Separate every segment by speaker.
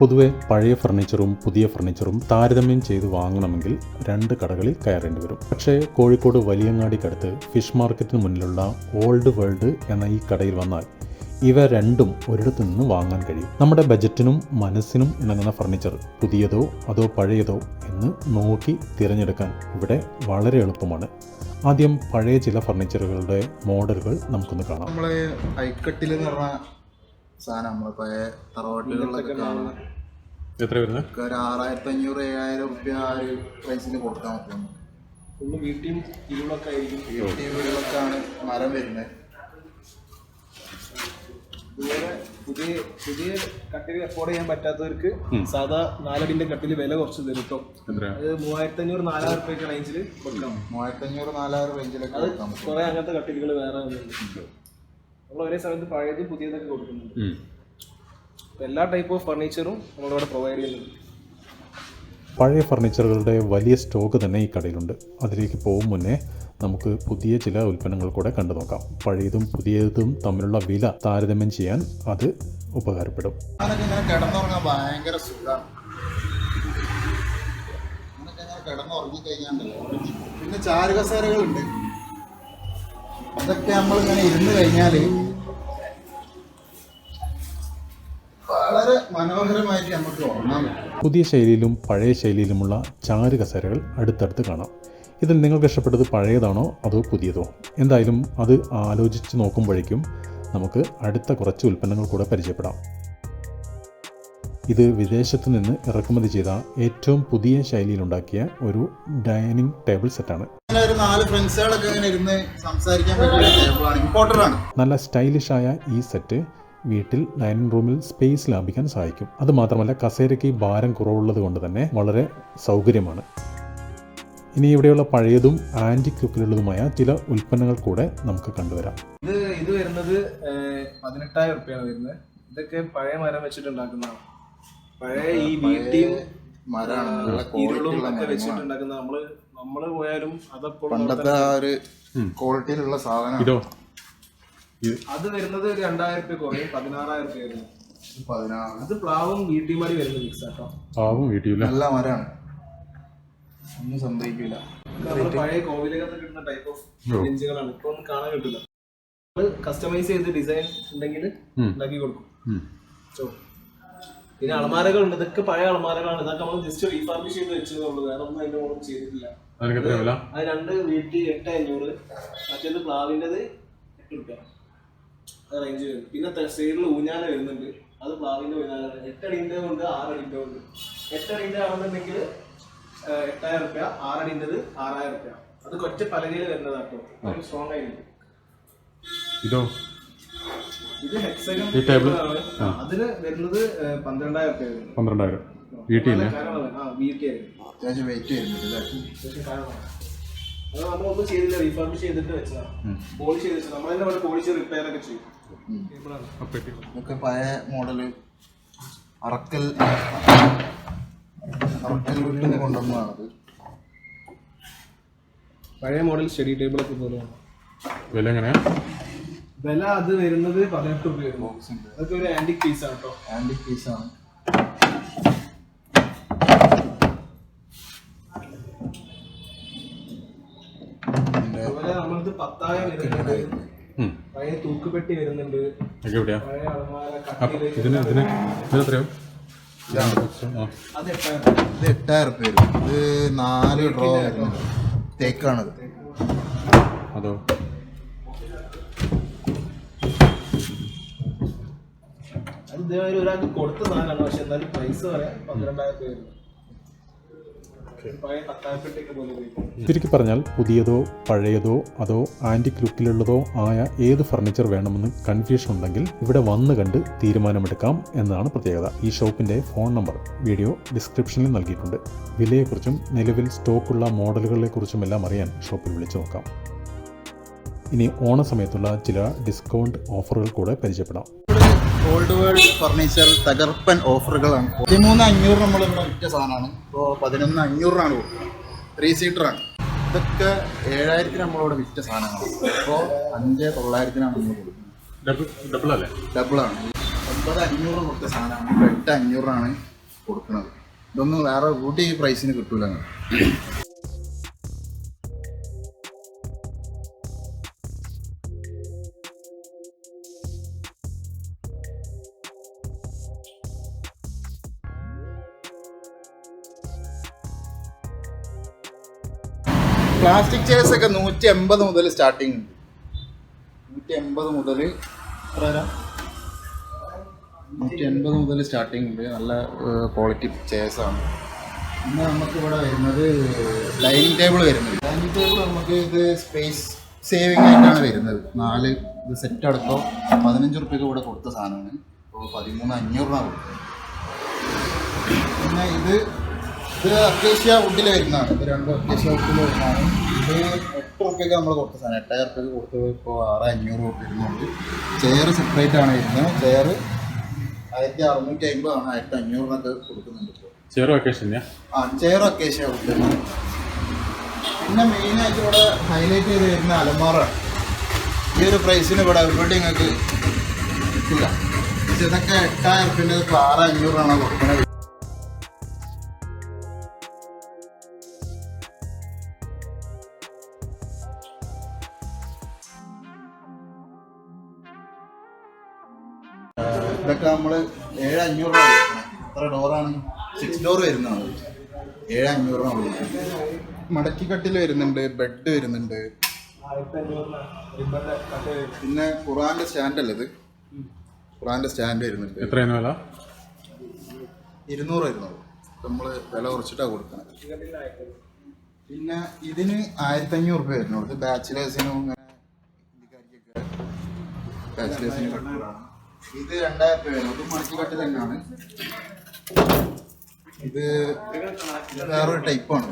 Speaker 1: പൊതുവെ പഴയ ഫർണിച്ചറും പുതിയ ഫർണിച്ചറും താരതമ്യം ചെയ്ത് വാങ്ങണമെങ്കിൽ രണ്ട് കടകളിൽ കയറേണ്ടി വരും. പക്ഷേ കോഴിക്കോട് വലിയങ്ങാടിക്കടുത്ത് ഫിഷ് മാർക്കറ്റിന് മുന്നിലുള്ള ഓൾഡ് വേൾഡ് എന്ന ഈ കടയിൽ വന്നാൽ ഇവ രണ്ടും ഒരിടത്തു നിന്ന് വാങ്ങാൻ കഴിയും. നമ്മുടെ ബജറ്റിനും മനസ്സിനും ഇണങ്ങുന്ന ഫർണിച്ചർ പുതിയതോ അതോ പഴയതോ എന്ന് നോക്കി തിരഞ്ഞെടുക്കാൻ ഇവിടെ വളരെ എളുപ്പമാണ്. ആദ്യം പഴയ ചില ഫർണിച്ചറുകളുടെ മോഡലുകൾ നമുക്കൊന്ന് കാണാം.
Speaker 2: നമ്മളെ ഐക്കട്ടിൽ എന്ന് പറഞ്ഞ സാധനം നമ്മൾ പഴയ തറവാട്ടുകളിലൊക്കെ കാണുന്ന
Speaker 1: എത്ര വരുന്നത്
Speaker 2: ഒരു ആറായിരത്തി അഞ്ഞൂറ് ഏഴായിരം റുപ്യ ആ ഒരു പ്രൈസിന് കൊടുക്കാൻ പറ്റും.
Speaker 3: ഫുള്ള് വീട്ടിലും ഇരുളൊക്കെ ആയിരിക്കും.
Speaker 2: ഈ വീടുകളൊക്കെയാണ് മരം വരുന്നത്
Speaker 3: ഇതുപോലെ പുതിയ പുതിയ കട്ടിൽ അഫോർഡ് ചെയ്യാൻ പറ്റാത്തവർക്ക് സാധാ നാലടിന്റെ കട്ടിൽ വില കുറച്ച് തരും കേട്ടോ അത് മൂവായിരത്തി അഞ്ഞൂറ് നാലായിരം റുപ്യൊക്കെ റേഞ്ചിൽ കൊടുക്കാം
Speaker 2: മൂവായിരത്തി അഞ്ഞൂറ് നാലായിരം റേഞ്ചിലൊക്കെ
Speaker 3: അത്
Speaker 2: കൊടുക്കാൻ
Speaker 3: കുറെ അങ്ങനത്തെ കട്ടിലുകൾ വേറെ വന്നിട്ടുണ്ട്. നമ്മൾ ഒരേ സമയത്ത് പഴയതും പുതിയതൊക്കെ കൊടുക്കുന്നുണ്ട്. അപ്പൊ എല്ലാ ടൈപ്പ് ഓഫ് ഫർണിച്ചറും നമ്മളിവിടെ പ്രൊവൈഡ് ചെയ്യുന്നുണ്ട്.
Speaker 1: പഴയ ഫർണിച്ചറുകളുടെ വലിയ സ്റ്റോക്ക് തന്നെ ഈ കടയിലുണ്ട്. അതിലേക്ക് പോകും മുന്നേ നമുക്ക് പുതിയ ചില ഉൽപ്പന്നങ്ങൾ കൂടെ കണ്ടു നോക്കാം. പഴയതും പുതിയതും തമ്മിലുള്ള വില താരതമ്യം ചെയ്യാൻ അത് ഉപകാരപ്പെടും.
Speaker 2: കിടന്നുറങ്ങാൻ ഭയങ്കര സുഖമാണ് കിടന്നുറങ്ങി പിന്നെ ചാരുകസേരകളുണ്ട്. അതൊക്കെ നമ്മളിങ്ങനെ ഇരുന്ന് കഴിഞ്ഞാൽ വളരെ മനോഹരമായിട്ട് നമുക്ക് ഉറങ്ങാൻ
Speaker 1: പുതിയ ശൈലിയിലും പഴയ ശൈലിയിലുമുള്ള ചാരു കസേരകൾ അടുത്തടുത്ത് കാണാം. ഇതിൽ നിങ്ങൾക്ക് ഇഷ്ടപ്പെട്ടത് പഴയതാണോ അതോ പുതിയതോ? എന്തായാലും അത് ആലോചിച്ച് നോക്കുമ്പോഴേക്കും നമുക്ക് അടുത്ത കുറച്ച് ഉൽപ്പന്നങ്ങൾ കൂടെ പരിചയപ്പെടാം. ഇത് വിദേശത്ത് നിന്ന് ഇറക്കുമതി ചെയ്ത ഏറ്റവും പുതിയ ശൈലിയിലുണ്ടാക്കിയ ഒരു ഡൈനിങ് ടേബിൾ സെറ്റാണ്.
Speaker 2: ഒരു നാല് ഫ്രണ്ട്സുകളൊക്കെ ഇങ്ങനെ ഇരുന്ന് സംസാരിക്കാൻ പറ്റിയ ടേബിളാണ് ഇമ്പോർട്ടന്റ്
Speaker 1: നല്ല സ്റ്റൈലിഷായ ഈ സെറ്റ് വീട്ടിൽ ഡൈനിങ് റൂമിൽ സ്പേസ് ലാഭിക്കാൻ സഹായിക്കും. അത് മാത്രമല്ല കസേരയ്ക്ക് ഭാരം കുറവുള്ളത് കൊണ്ട് തന്നെ വളരെ സൗകര്യമാണ്. ഇനി ഇവിടെയുള്ള പഴയതും ആന്റിക് ലുക്കിലുള്ളതുമായ ചില ഉൽപ്പന്നങ്ങൾ കൂടെ നമുക്ക് കണ്ടുവരാം.
Speaker 3: ഇത് ഇത് വരുന്നത് പതിനെട്ടായിരം റുപ്യാണ് വരുന്നത്. ഇതൊക്കെ പഴയ മരം വെച്ചിട്ടുണ്ടാക്കുന്നതാണ്. പഴയ ഈ വീട്ടിയും
Speaker 2: മരമാണ് നല്ല ക്വാളിറ്റിയുള്ള
Speaker 3: വെച്ചിട്ടുണ്ടാക്കുന്ന നമ്മൾ നമ്മൾ പോയാലും അതപ്പോൾ
Speaker 2: പണ്ടത്തെ ആ ഒരു ക്വാളിറ്റിയിലുള്ള സാധനം
Speaker 1: ഇതോ?
Speaker 3: അത് വരുന്നത് ഒരു രണ്ടായിരം റുപ്യ കുറയും. പതിനാറായിരം
Speaker 2: പതിനാറ്.
Speaker 3: അത് പ്ലാവും വീട്ടിമാരി വരുന്ന മിക്സ് ആട്ടോ.
Speaker 1: പാവം വീട്ടില്ല
Speaker 2: നല്ല മരമാണ് ഒന്നും സംഭവിക്കില്ല
Speaker 3: പഴയ കോവിലകത്ത് കിട്ടുന്ന ടൈപ്പ് ഓഫ് ബെഞ്ചുകളാണ് ഇപ്പൊ ഒന്നും കാണാൻ കിട്ടില്ല കസ്റ്റമൈസ് ചെയ്ത് ഡിസൈൻ ഉണ്ടെങ്കിൽ ഉണ്ടാക്കി കൊടുക്കും. So, പിന്നെ ഉണ്ട് ഇതൊക്കെ പഴയ അളമാരകളാണ് ഇതൊക്കെ നമ്മൾ ജസ്റ്റ് റീഫർബിഷ് ചെയ്ത് വെച്ചതുള്ളൂ വേറെ ഒന്നും അതിന്റെ ഒന്നും ചെയ്തിട്ടില്ല. അത് രണ്ട് വീട്ടിൽ എട്ട് അഞ്ഞൂറ്. മറ്റേത് പ്ലാവിന്റെത് എട്ട് റുപ്യ അത് റേഞ്ച് വരും പിന്നെ സൈഡിൽ ഊഞ്ഞാല വരുന്നുണ്ട്. അത് പ്ലാവിന്റെ ഊഞ്ഞാലാണ് അടിന്റെ ഉണ്ട് ആറടിന്റെ ഉണ്ട്. എട്ടടിന്റെ ആണെന്നുണ്ടെങ്കിൽ ഏഹ്, എട്ടായിരം റുപ്യ ആറടിന്റെത് ആറായിരം റുപ്യ അത് കൊറ്റ പലകയിൽ വരുന്നതാട്ടോ സ്ട്രോങ് ആയിട്ടുണ്ട്
Speaker 1: ഇതോ? ഈ
Speaker 3: ടേബിൾ അതിന് വരുന്നത് പന്ത്രണ്ടായിരം
Speaker 1: പന്ത്രണ്ടായിരം. വീട്ടിൽ
Speaker 2: അത്യാവശ്യം വെയിറ്റ് വരുന്നുണ്ട് അല്ലേ?
Speaker 3: അത്യാവശ്യം കനമാണ്. അത് നമ്മളൊന്നും ചെയ്തില്ല. റീഫർബിഷ് ചെയ്തിട്ട് വെച്ചതാണ് പോളിഷ് ചെയ്ത് വെച്ചത്. നമ്മളതിന്റെ അവിടെ പോളിഷ് റിപ്പയർ ഒക്കെ ചെയ്യും.
Speaker 2: ഇതൊക്കെ പഴയ മോഡൽ. അറക്കൽ അറക്കൽ വീട്ടിൽ നിന്ന് കൊണ്ടുവന്നതാണത്.
Speaker 3: പഴയ മോഡൽ സ്റ്റഡി ടേബിൾ ഒക്കെ പോലെയാണ്.
Speaker 1: വില എങ്ങനെയാ?
Speaker 3: വില അത് വരുന്നത് പതിനെട്ട് രൂപ ഉണ്ട്. അതൊക്കെ ഒരു ആന്റിക് പീസ് ആണ് കേട്ടോ
Speaker 2: ആന്റിക് പീസ്
Speaker 3: അതുപോലെ നമ്മളത് പത്തായം വരുന്നുണ്ട്. പഴയ തൂക്കുപെട്ടി വരുന്നുണ്ട്.
Speaker 1: എവിടെയാ?
Speaker 3: പഴയ അളമാര കട്ടിൽ
Speaker 1: ഇതിന് ഇതിന് ഇതിന് എത്രയോ
Speaker 3: അത് എട്ടായിരം
Speaker 2: ഇത് എട്ടായിരം റുപ്യ വരും. ഇത് നാല് ഡ്രോ വരുന്നുണ്ട് തേക്കാണത്.
Speaker 1: അതോ?
Speaker 3: ഇതേമാതിരി ഒരാൾക്ക് കൊടുത്ത സാധനമാണ്. പക്ഷെ എന്നാലും പൈസ പറയാം പന്ത്രണ്ടായിരത്തി വരുന്നു.
Speaker 1: ചുരുക്കി പറഞ്ഞാൽ പുതിയതോ പഴയതോ അതോ ആന്റിക് ലുക്കിലുള്ളതോ ആയ ഏത് ഫർണിച്ചർ വേണമെന്ന് കൺഫ്യൂഷൻ ഉണ്ടെങ്കിൽ ഇവിടെ വന്ന് കണ്ട് തീരുമാനമെടുക്കാം എന്നതാണ് പ്രത്യേകത. ഈ ഷോപ്പിന്റെ ഫോൺ നമ്പർ വീഡിയോ ഡിസ്ക്രിപ്ഷനിൽ നൽകിയിട്ടുണ്ട്. വിലയെക്കുറിച്ചും നിലവിൽ സ്റ്റോക്കുള്ള മോഡലുകളെക്കുറിച്ചും എല്ലാം അറിയാൻ ഷോപ്പിൽ വിളിച്ചു നോക്കാം. ഇനി ഓണ സമയത്തുള്ള ചില ഡിസ്കൗണ്ട് ഓഫറുകൾ കൂടെ പരിചയപ്പെടാം.
Speaker 2: ഓൾഡ് വേൾഡ് ഫർണിച്ചർ തകർപ്പൻ ഓഫറുകളാണ് പതിമൂന്ന് അഞ്ഞൂറ് നമ്മൾ ഇവിടെ വിറ്റ സാധനമാണ്. ഇപ്പോൾ പതിനൊന്ന് അഞ്ഞൂറിനാണ് കൊടുക്കുന്നത്. ത്രീ ആണ്. ഇതൊക്കെ ഏഴായിരത്തിന് നമ്മളിവിടെ വിറ്റ സാധനങ്ങളാണ്. ഇപ്പോൾ അഞ്ച് തൊള്ളായിരത്തിനാണ് നമ്മൾ കൊടുക്കുന്നത്.
Speaker 1: ഡബിൾ ഡബിൾ അല്ലേ?
Speaker 2: ഡബിളാണ് ഒമ്പത് അഞ്ഞൂറ് കൊടുത്ത സാധനമാണ്. എട്ട് അഞ്ഞൂറാണ് കൊടുക്കുന്നത്. ഇതൊന്നും വേറെ കൂട്ടി പ്രൈസിന് കിട്ടൂല. പ്ലാസ്റ്റിക് ചെയർസ് ഒക്കെ നൂറ്റി എൺപത് മുതൽ സ്റ്റാർട്ടിങ് ഉണ്ട്. നൂറ്റി എൺപത് മുതൽ നൂറ്റി എൺപത് മുതൽ സ്റ്റാർട്ടിങ് ഉണ്ട്. നല്ല ക്വാളിറ്റി ചെയർസ് ആണ്. പിന്നെ നമുക്ക് ഇവിടെ വരുന്നത് ഡൈനിങ് ടേബിൾ വരുന്നത്. ഡൈനിങ് ടേബിൾ നമുക്ക് ഇത് സ്പേസ് സേവിങ് ആയിട്ടാണ് വരുന്നത്. നാല് ഇത് സെറ്റ് അടക്കം പതിനഞ്ച് റുപ്യക്ക് ഇവിടെ കൊടുത്ത സാധനമാണ്. ഇപ്പോൾ പതിമൂന്ന് അഞ്ഞൂറിനാണ് കൊടുത്തത് പിന്നെ ഇത് ഇത് അക്കേഷ്യ വുഡിൽ വരുന്നതാണ്. ഇത് രണ്ടും അക്കേഷ്യ വുഡിൽ വരുന്നതാണ്. ഇത് എട്ട് റുപ്യക്ക് നമ്മൾ കൊടുത്ത സാധനം. എട്ടായിരം റുപ്യക്ക് കൊടുത്ത് ഇപ്പോൾ ആറ് അഞ്ഞൂറ് റുപ്യ വരുന്നുണ്ട് ചെയർ സെപ്പറേറ്റ് ആണ് വരുന്നത്. ചെയർ ആയിരത്തി അറുന്നൂറ്റി അമ്പതാണ് ആയിരത്തി അഞ്ഞൂറിനൊക്കെ കൊടുക്കുന്നുണ്ട് ഇപ്പോൾ
Speaker 1: ചെയർ വെക്കേഷൻ
Speaker 2: ആ ചെയർ അക്കേഷ്യ വുഡ് പിന്നെ മെയിനായിട്ട് ഇവിടെ ഹൈലൈറ്റ് ചെയ്ത് വരുന്ന അലമാറാണ്. ഈ ഒരു പ്രൈസിന് ഇവിടെ എവിടെ നിങ്ങൾക്ക് ഇതൊക്കെ എട്ടായിരം റുപ്യന്റെ ആറ് അഞ്ഞൂറാണ് കൊടുക്കുന്നത് ഇതൊക്കെ നമ്മൾ ഏഴ് അഞ്ഞൂറ് രൂപ എത്ര ഡോറാണ്? സിക്സ് ഡോർ വരുന്നതാണ് ഏഴ് അഞ്ഞൂറ് രൂപ മടക്കി കട്ടിൽ വരുന്നുണ്ട് ബെഡ് വരുന്നുണ്ട്. പിന്നെ ഖുറാന്റെ സ്റ്റാൻഡ് അല്ലേ ഇത്? ഖുറാന്റെ സ്റ്റാൻഡ് വരുന്നുണ്ട്.
Speaker 1: എത്രയാണ് വില?
Speaker 2: ഇരുന്നൂറ് വരുന്നുള്ളൂ. നമ്മൾ വില കുറച്ചിട്ടാണ് കൊടുക്കുന്നത് പിന്നെ ഇതിന് ആയിരത്തി അഞ്ഞൂറ് രൂപ വരുന്നുള്ളൂ. ഇത് ബാച്ചിലേഴ്സിനും ബാച്ചിലേഴ്സിന് കട്ടുകളാണ് ഇത് രണ്ടായിരം രൂപ വരും ഇത് മടക്കി തന്നെയാണ്. ഇത് വേറൊരു ടൈപ്പാണ്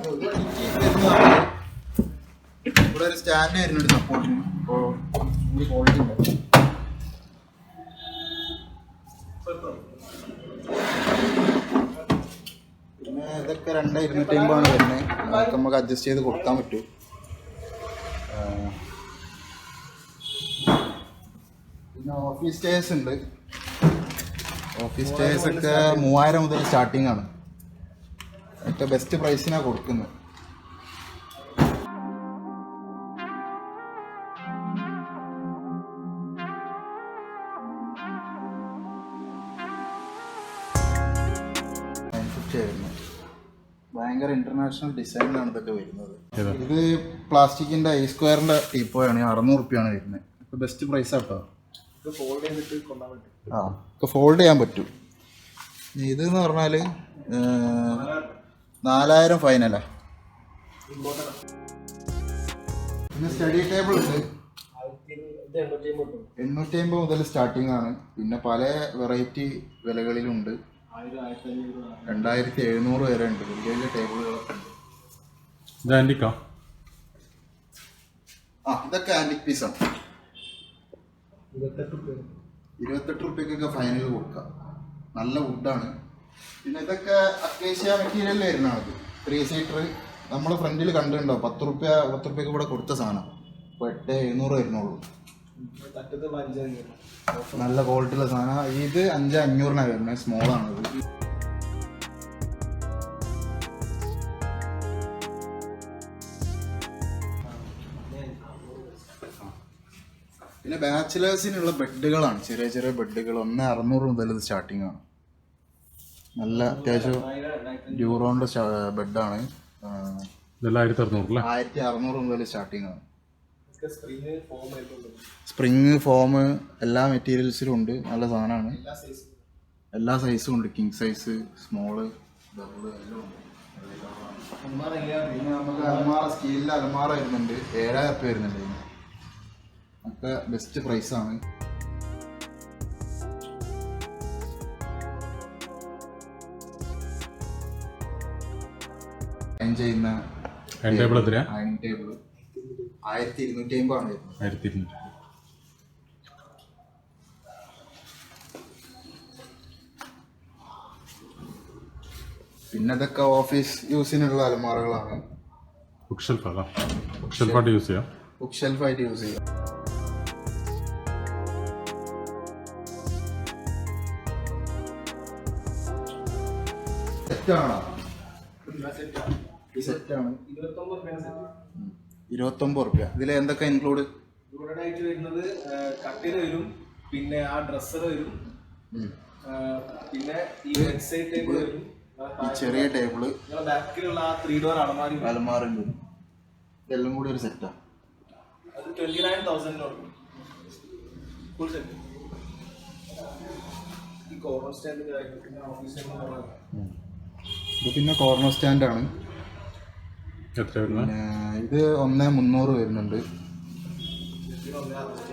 Speaker 2: ഇവിടെ ഒരു സ്റ്റാൻഡ് വരുന്നുണ്ട് സപ്പോർട്ടിന് അപ്പോൾ ക്വാളിറ്റി ഉണ്ട്. പിന്നെ ഇതൊക്കെ രണ്ട് ഇരുന്നൂറ്റി അമ്പതാണ് വരുന്നത്. നമുക്ക് അഡ്ജസ്റ്റ് ചെയ്ത് കൊടുക്കാൻ പറ്റും. പിന്നെ ഓഫീസ് സ്റ്റേഴ്സ് ഉണ്ട്. ഓഫീസ് സ്റ്റേഴ്സ് ഒക്കെ മൂവായിരം മുതൽ സ്റ്റാർട്ടിംഗ് ആണ്. ഏറ്റവും ബെസ്റ്റ് പ്രൈസിനാണ് കൊടുക്കുന്നത്. ഭയങ്കര ഇന്റർനാഷണൽ ഡിസൈനിലാണ് ഇതൊക്കെ വരുന്നത്? ഇത് പ്ലാസ്റ്റിക്കിന്റെ ഐ സ്ക്വയറിന്റെ ടീപ്പോയാണ് അറുന്നൂറ് റുപ്യാണ് വരുന്നത്. ബെസ്റ്റ് പ്രൈസ് ആട്ടോ ഒക്കെ ഫോൾഡ് ചെയ്യാൻ പറ്റും. ഇത് എന്ന് പറഞ്ഞാൽ നാലായിരം ഫൈനലാ പിന്നെ സ്റ്റഡി ടേബിൾ ഉണ്ട്.
Speaker 3: എണ്ണൂറ്റി അമ്പത്
Speaker 2: മുതൽ സ്റ്റാർട്ടിംഗ് ആണ്. പിന്നെ പല വെറൈറ്റി വിലകളിലുണ്ട്. രണ്ടായിരത്തി എഴുന്നൂറ് വരെ ഉണ്ട്. വലിയ വലിയ ടേബിളുകളൊക്കെ ഉണ്ട്.
Speaker 1: ഇത് ആന്റിക്കാ
Speaker 2: ആ? ഇതൊക്കെ ആന്റിക് പീസാണ്
Speaker 3: ഇരുപത്തെട്ട് രൂപ
Speaker 2: ഇരുപത്തെട്ട് റുപ്യക്കൊക്കെ ഫൈനൽ കൊടുക്കാം. നല്ല വുഡാണ് പിന്നെ ഇതൊക്കെ അക്കേഷ്യ മെറ്റീരിയലിൽ വരുന്നതാണ് അത്. ത്രീ സീറ്റർ നമ്മൾ ഫ്രണ്ടിൽ കണ്ടിട്ടുണ്ടോ? പത്ത് റുപ്യ പത്ത് റുപ്യക്ക് ഇവിടെ കൊടുത്ത സാധനം. ഇപ്പോൾ എട്ട് എഴുന്നൂറ് വരുന്നുള്ളൂ. നല്ല ക്വാളിറ്റിയുള്ള സാധനം. ഇത് അഞ്ച് അഞ്ഞൂറിനാണ് വരുന്നത് സ്മോളാണ് ഇത്. പിന്നെ ബാച്ചിലേഴ്സിനുള്ള ബെഡുകളാണ് ചെറിയ ചെറിയ ബെഡുകൾ ഒന്ന് അറുന്നൂറ് മുതൽ ഇത് സ്റ്റാർട്ടിംഗ് ആണ്. നല്ല അത്യാവശ്യം ഡ്യൂറോണിന്റെ ബെഡാണ്
Speaker 1: ഇതെല്ലാം ആയിരത്തി അറുന്നൂറ് അല്ലേ?
Speaker 2: ആയിരത്തി അറുന്നൂറ് മുതൽ സ്റ്റാർട്ടിംഗ് ആണ്.
Speaker 3: സ്പ്രിങ് ഫോം
Speaker 2: എല്ലാ മെറ്റീരിയൽസിലും ഉണ്ട്. നല്ല സാധനമാണ്.
Speaker 3: എല്ലാ സൈസും
Speaker 2: ഉണ്ട്. കിങ് സൈസ് സ്മോൾ ഡബിൾ എല്ലാം ഉണ്ട്. അലമാറ സ്റ്റീലിന്റെ അലമാറ വരുന്നുണ്ട്. ഏഴായിരം റുപ്യ വരുന്നുണ്ട്. ഒക്കെ ബെസ്റ്റ് പ്രൈസ് ആണ്. ചെയ്യുന്ന
Speaker 1: ടേബിൾ എത്രയാ?
Speaker 2: ടേബിൾ ആയിരത്തി ഇരുന്നൂറ്റി അമ്പതാണ് വരുന്നത്.
Speaker 1: ആയിരത്തി ഇരുന്നൂറ്റി
Speaker 2: പിന്നെ ഇതൊക്കെ ഓഫീസ് യൂസിനുള്ള അലമാറകളാണ്
Speaker 1: ബുക്ക് ഷെൽഫ് ബുക്ക് ഷെൽഫായിട്ട് യൂസ് ചെയ്യാം.
Speaker 2: ബുക്ക് ഷെൽഫായിട്ട് യൂസ് ചെയ്യാം. സെറ്റാണോ? സെറ്റാണ്.
Speaker 3: ഇരുപത്തൊമ്പത്
Speaker 2: റുപ്യ. ഇതിൽ എന്തൊക്കെ ഇൻക്ലൂഡ്
Speaker 3: ഇൻക്ലൂഡഡ് ആയിട്ട് വരുന്നത് കട്ടിൽ വരും പിന്നെ ആ ഡ്രസ്സർ വരും പിന്നെ ഈ വെബ്സൈറ്റ് ടേബിൾ വരും
Speaker 2: ഈ ചെറിയ
Speaker 3: ടേബിൾ ബാക്കിലുള്ള ആ ത്രീ ഡോർ അലമാറി വരും.
Speaker 2: ഇതെല്ലാം കൂടി ഒരു സെറ്റാ
Speaker 3: അത് ട്വന്റി നയൻ തൗസൻഡിന് ഫുൾ സെറ്റ് ഈ കോർണർ സ്റ്റാൻഡ് ഓഫീസ്
Speaker 2: ഇത് പിന്നെ കോർണർ സ്റ്റാൻഡാണ് പിന്നെ ഇത് ഒന്ന് മുന്നൂറ് വരുന്നുണ്ട്.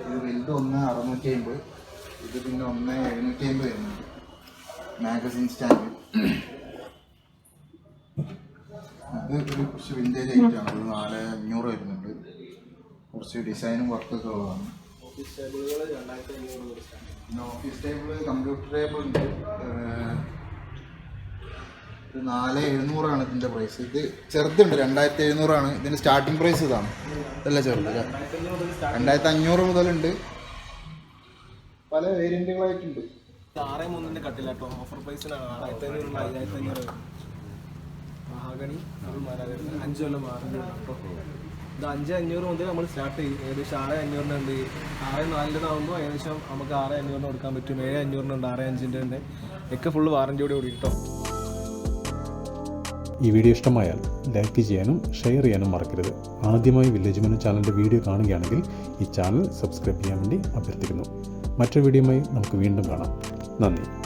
Speaker 2: ഇത് വലുത് ഒന്ന് അറുന്നൂറ്റി അമ്പത് ഇത് പിന്നെ ഒന്ന് എഴുന്നൂറ്റി അമ്പത് വരുന്നുണ്ട്. മാഗസിൻ സ്റ്റാൻഡ് ഇത് ഒരു കുറച്ച് വിന്റേജ് ഐറ്റാണ് അത് നാല് അഞ്ഞൂറ് വരുന്നുണ്ട്. കുറച്ച് ഡിസൈനും വർക്കൊക്കെ ഉള്ളതാണ്. പിന്നെ ഓഫീസ് ടേബിൾ കമ്പ്യൂട്ടർ ടേബിൾ ഉണ്ട്. ഇത് നാല് എഴുന്നൂറാണ് ഇതിന്റെ പ്രൈസ് ഇത് ചെറുതുണ്ട് രണ്ടായിരത്തി എഴുന്നൂറാണ്. ഇതിന്റെ സ്റ്റാർട്ടിംഗ് പ്രൈസ് ഇതാണ്. ഇതല്ല ചെറുത്
Speaker 3: രണ്ടായിരത്തി അഞ്ഞൂറ്
Speaker 2: മുതലുണ്ട്. പല വേരിയന്റുകളായിട്ടുണ്ട്
Speaker 3: ഓഫർ അഞ്ച് ഇത് അഞ്ച് അഞ്ഞൂറ് മുതൽ നമ്മൾ സ്റ്റാർട്ട് ചെയ്യും. ഏകദേശം ആറ് അഞ്ഞൂറിനുണ്ട് ആറ് നാലിനാകുമ്പോൾ ഏകദേശം നമുക്ക് ആറ് അഞ്ഞൂറിന് കൊടുക്കാൻ പറ്റും. ഏഴ് അഞ്ഞൂറിനുണ്ട് ആറ് അഞ്ചിന്റെ ഉണ്ട്. ഒക്കെ ഫുള്ള് വാറന്റിയോട് കൂടി കേട്ടോ
Speaker 1: ഈ വീഡിയോ ഇഷ്ടമായാൽ ലൈക്ക് ചെയ്യാനും ഷെയർ ചെയ്യാനും മറക്കരുത്. ആദ്യമായി വില്ലേജ് മനു ചാനലിന്റെ വീഡിയോ കാണുകയാണെങ്കിൽ ഈ ചാനൽ സബ്സ്ക്രൈബ് ചെയ്യാൻ വേണ്ടി അഭ്യർത്ഥിക്കുന്നു. മറ്റൊരു വീഡിയോയുമായി നമുക്ക് വീണ്ടും കാണാം. നന്ദി.